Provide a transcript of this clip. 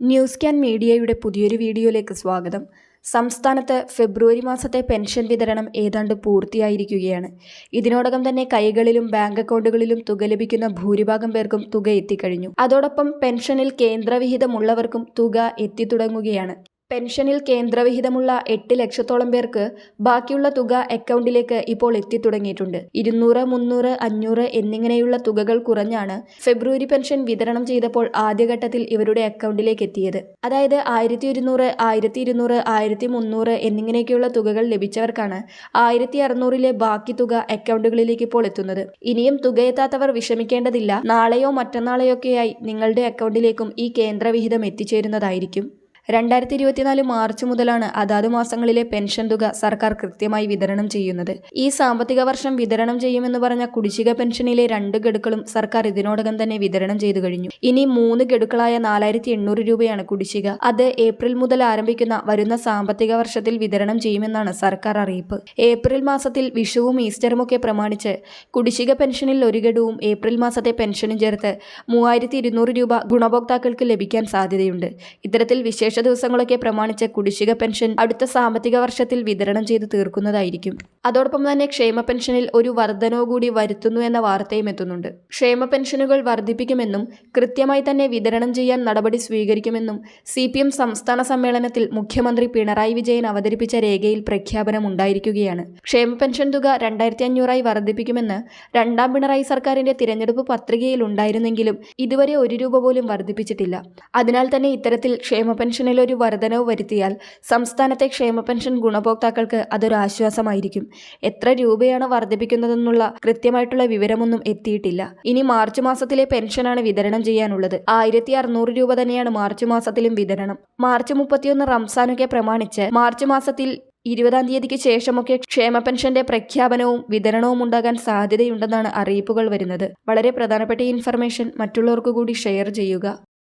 News can മീഡിയയുടെ പുതിയൊരു വീഡിയോയിലേക്ക് സ്വാഗതം. സംസ്ഥാനത്ത് ഫെബ്രുവരി മാസത്തെ പെൻഷൻ വിതരണം ഏതാണ്ട് പൂർത്തിയായിരിക്കുകയാണ്. ഇതിനോടകം തന്നെ കൈകളിലും ബാങ്ക് അക്കൗണ്ടുകളിലും തുക ലഭിക്കുന്ന ഭൂരിഭാഗം പേർക്കും തുക എത്തിക്കഴിഞ്ഞു. അതോടൊപ്പം പെൻഷനിൽ കേന്ദ്രവിഹിതമുള്ളവർക്കും തുക എത്തിത്തുടങ്ങുകയാണ്. പെൻഷനിൽ കേന്ദ്രവിഹിതമുള്ള എട്ട് ലക്ഷത്തോളം പേർക്ക് ബാക്കിയുള്ള തുക അക്കൗണ്ടിലേക്ക് ഇപ്പോൾ എത്തിത്തുടങ്ങിയിട്ടുണ്ട്. ഇരുന്നൂറ് മുന്നൂറ് അഞ്ഞൂറ് എന്നിങ്ങനെയുള്ള തുകകൾ കുറഞ്ഞാണ് ഫെബ്രുവരി പെൻഷൻ വിതരണം ചെയ്തപ്പോൾ ആദ്യഘട്ടത്തിൽ ഇവരുടെ അക്കൗണ്ടിലേക്ക് എത്തിയത്. അതായത് ആയിരത്തി ഒരുന്നൂറ് ആയിരത്തി ഇരുന്നൂറ് ആയിരത്തി മുന്നൂറ് എന്നിങ്ങനെയൊക്കെയുള്ള തുകകൾ ലഭിച്ചവർക്കാണ് ആയിരത്തി അറുന്നൂറിലെ ബാക്കി തുക അക്കൗണ്ടുകളിലേക്ക് ഇപ്പോൾ എത്തുന്നത്. ഇനിയും തുകയെത്താത്തവർ വിഷമിക്കേണ്ടതില്ല. നാളെയോ മറ്റന്നാളെയൊക്കെയായി നിങ്ങളുടെ അക്കൗണ്ടിലേക്കും ഈ കേന്ദ്രവിഹിതം എത്തിച്ചേരുന്നതായിരിക്കും. രണ്ടായിരത്തി ഇരുപത്തിനാല് മാർച്ച് മുതലാണ് അതാത് മാസങ്ങളിലെ പെൻഷൻ തുക സർക്കാർ കൃത്യമായി വിതരണം ചെയ്യുന്നത്. ഈ സാമ്പത്തിക വർഷം വിതരണം ചെയ്യുമെന്ന് പറഞ്ഞ കുടിശ്ശിക പെൻഷനിലെ രണ്ട് ഗഡുക്കളും സർക്കാർ ഇതിനോടകം തന്നെ വിതരണം ചെയ്തു കഴിഞ്ഞു. ഇനി മൂന്ന് ഗഡുക്കളായ നാലായിരത്തി എണ്ണൂറ് രൂപയാണ് കുടിശ്ശിക. അത് ഏപ്രിൽ മുതൽ ആരംഭിക്കുന്ന വരുന്ന സാമ്പത്തിക വർഷത്തിൽ വിതരണം ചെയ്യുമെന്നാണ് സർക്കാർ അറിയിപ്പ്. ഏപ്രിൽ മാസത്തിൽ വിഷുവും ഈസ്റ്ററും ഒക്കെ പ്രമാണിച്ച് കുടിശ്ശിക പെൻഷനിൽ ഒരു ഗഡുവും ഏപ്രിൽ മാസത്തെ പെൻഷനും ചേർത്ത് മൂവായിരത്തി രൂപ ഗുണഭോക്താക്കൾക്ക് ലഭിക്കാൻ സാധ്യതയുണ്ട്. ഇത്തരത്തിൽ വിശേഷ ദിവസങ്ങളൊക്കെ പ്രമാണിച്ച കുടിശ്ശിക പെൻഷൻ അടുത്ത സാമ്പത്തിക വർഷത്തിൽ വിതരണം ചെയ്ത് തീർക്കുന്നതായിരിക്കും. അതോടൊപ്പം തന്നെ ക്ഷേമ പെൻഷനിൽ ഒരു വർധനവ് കൂടി വരുത്തുന്നു എന്ന വാർത്തയും എത്തുന്നുണ്ട്. ക്ഷേമ പെൻഷനുകൾ വർദ്ധിപ്പിക്കുമെന്നും കൃത്യമായി തന്നെ വിതരണം ചെയ്യാൻ നടപടി സ്വീകരിക്കുമെന്നും സി സംസ്ഥാന സമ്മേളനത്തിൽ മുഖ്യമന്ത്രി പിണറായി വിജയൻ അവതരിപ്പിച്ച രേഖയിൽ പ്രഖ്യാപനം ഉണ്ടായിരിക്കുകയാണ്. ക്ഷേമ പെൻഷൻ തുക രണ്ടായിരത്തി അഞ്ഞൂറായി വർദ്ധിപ്പിക്കുമെന്ന് രണ്ടാം പിണറായി സർക്കാരിന്റെ തിരഞ്ഞെടുപ്പ് പത്രികയിൽ ഉണ്ടായിരുന്നെങ്കിലും ഇതുവരെ ഒരു രൂപ പോലും വർദ്ധിപ്പിച്ചിട്ടില്ല അതിനാൽ തന്നെ ഇത്തരത്തിൽ ക്ഷേമ പെൻഷനിൽ ഒരു വർധനവ് വരുത്തിയാൽ സംസ്ഥാനത്തെ ക്ഷേമ പെൻഷൻ ഗുണഭോക്താക്കൾക്ക് അതൊരു ആശ്വാസമായിരിക്കും. എത്ര രൂപയാണ് വർദ്ധിപ്പിക്കുന്നതെന്നുള്ള കൃത്യമായിട്ടുള്ള വിവരമൊന്നും എത്തിയിട്ടില്ല. ഇനി മാർച്ച് മാസത്തിലെ പെൻഷനാണ് വിതരണം ചെയ്യാനുള്ളത്. ആയിരത്തി അറുന്നൂറ് രൂപ തന്നെയാണ് മാർച്ച് മാസത്തിലും വിതരണം. മാർച്ച് മുപ്പത്തിയൊന്ന് റംസാനൊക്കെ പ്രമാണിച്ച് മാർച്ച് മാസത്തിൽ ഇരുപതാം തീയതിക്ക് ശേഷമൊക്കെ ക്ഷേമ പെൻഷന്റെ പ്രഖ്യാപനവും വിതരണവും ഉണ്ടാകാൻ സാധ്യതയുണ്ടെന്നാണ് അറിയിപ്പുകൾ വരുന്നത്. വളരെ പ്രധാനപ്പെട്ട ഇൻഫർമേഷൻ മറ്റുള്ളവർക്കു കൂടി ഷെയർ ചെയ്യുക.